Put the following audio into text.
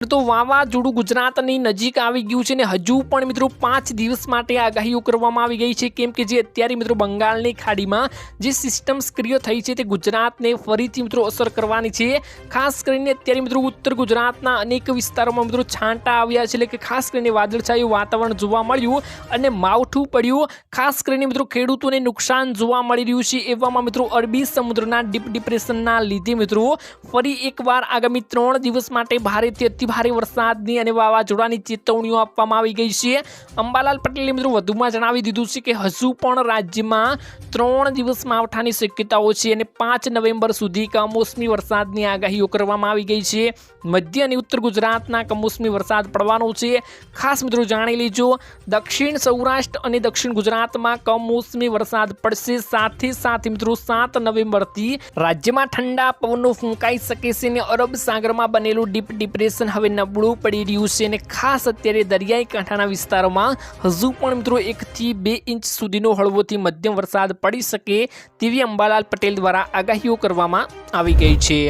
તો વાવાઝોડું ગુજરાતની નજીક આવી ગયું છે ને હજુ પણ મિત્રો પાંચ દિવસ માટે આગાહીઓ કરવામાં આવી ગઈ છે. કેમ કે જે અત્યારે મિત્રો બંગાળની ખાડીમાં જે સિસ્ટમ સક્રિય થઈ છે તે ગુજરાતને ફરીથી મિત્રો અસર કરવાની છે. ખાસ કરીને અત્યારે મિત્રો ઉત્તર ગુજરાતના અનેક વિસ્તારોમાં મિત્રો છાંટા આવ્યા છે. એટલે કે ખાસ કરીને વાદળછાયું વાતાવરણ જોવા મળ્યું અને માવઠું પડ્યું. ખાસ કરીને મિત્રો ખેડૂતોને નુકસાન જોવા મળી રહ્યું છે એવામાં મિત્રો અરબી સમુદ્રના ડીપ ડિપ્રેશનના લીધે મિત્રો ફરી એકવાર આગામી ત્રણ દિવસ માટે ભારેથી અતિ ભારે વરસાદની અને વાવાઝોડાની ચેતવણીઓ આપવામાં આવી ગઈ છે. અંબાલાલ પટેલે મિત્રો વધુમાં જણાવી દીધું છે કે હજુ પણ રાજ્યમાં ત્રણ દિવસ માવઠાની શક્યતાઓ છે અને પાંચ નવેમ્બર સુધી કમોસમી વરસાદની આગાહીઓ કરવામાં આવી ગઈ છે. મધ્ય અને ઉત્તર ગુજરાતના કમોસમી વરસાદ પડવાનો છે. ખાસ મિત્રો જાણી લેજો, દક્ષિણ સૌરાષ્ટ્ર અને દક્ષિણ ગુજરાતમાં કમોસમી વરસાદ પડશે. સાથે સાથે મિત્રો સાત નવેમ્બરથી રાજ્યમાં ઠંડા પવનો ફૂંકાઈ શકે છે અને અરબ સાગરમાં બનેલું ડીપ ડિપ્રેશન હવે નબળું પડી રહ્યું છે અને ખાસ અત્યારે દરિયાઈ કાંઠાના વિસ્તારોમાં હજુ પણ મિત્રો એકથી બે ઇંચ સુધીનો હળવોથી મધ્યમ વરસાદ પડી શકે તેવી અંબાલાલ પટેલ દ્વારા આગાહીઓ કરવામાં આવી ગઈ છે.